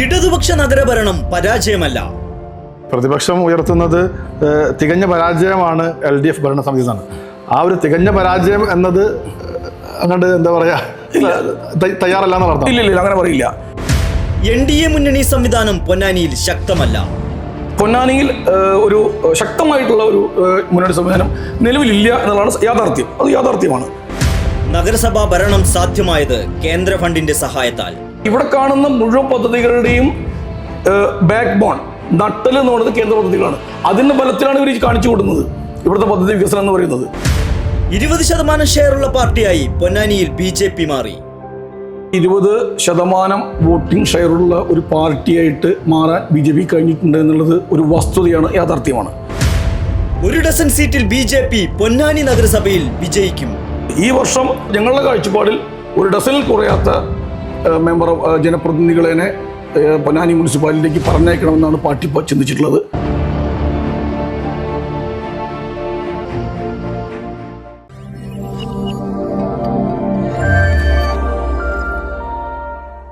ഇടതുപക്ഷ നഗരഭരണം പരാജയമല്ല. പ്രതിപക്ഷം ഉയർത്തുന്നത് തികഞ്ഞ പരാജയമാണ് എൽ ഡി എഫ് ഭരണസമിതി എന്നാണ്. ആ ഒരു തികഞ്ഞ പരാജയം എന്നത് അങ്ങോട്ട് എന്താ പറയാ തയ്യാറല്ല എന്ന് അർത്ഥം. ഇല്ല ഇല്ല അങ്ങനെ പറയില്ല. എൻ ഡി എ മുന്നണി സംവിധാനം പൊന്നാനിയിൽ ശക്തമല്ല. പൊന്നാനിയിൽ ഒരു ശക്തമായിട്ടുള്ള ഒരു മുന്നണി സംവിധാനം നിലവിലില്ല എന്നുള്ളതാണ് യാഥാർത്ഥ്യം. അത് യാഥാർത്ഥ്യമാണ്. നഗരസഭാ ഭരണം സാധ്യമായത് കേന്ദ്ര ഫണ്ടിന്റെ സഹായത്താൽ. ഇവിടെ കാണുന്ന മുഴുവൻ പദ്ധതികളുടെയും ബാക്ക് ബോൺ നട്ടൽ എന്ന് പറയുന്നത് കേന്ദ്ര പദ്ധതികളാണ്. അതിന്റെ ബലത്തിലാണ് ഇവർ കാണിച്ചു കൊടുക്കുന്നത്. ഇവിടുത്തെ പദ്ധതി വികസനം എന്ന് പറയുന്നത്. ഇരുപത് ശതമാനം ഷെയറുള്ള പാർട്ടിയായി പൊന്നാനിയിൽ ബി ജെ പി മാറി. ഇരുപത് ശതമാനം വോട്ടിംഗ് ഷെയറുള്ള ഒരു പാർട്ടിയായിട്ട് മാറാൻ ബി ജെ പി കഴിഞ്ഞിട്ടുണ്ട് എന്നുള്ളത് ഒരു വസ്തുതയാണ് യാഥാർത്ഥ്യമാണ്. ഒരു ഡസൻ സീറ്റിൽ ബി ജെ പി പൊന്നാനി നഗരസഭയിൽ വിജയിക്കും. ഈ വർഷം ഞങ്ങളുടെ കാഴ്ചപ്പാടിൽ ഒരു ഡസനിൽ കുറയാത്ത മെമ്പർ ജനപ്രതിനിധികളെ പൊന്നാനി മുനിസിപ്പാലിറ്റിയിലേക്ക് പറഞ്ഞേക്കണമെന്നാണ് പാർട്ടി ചിന്തിച്ചിട്ടുള്ളത്.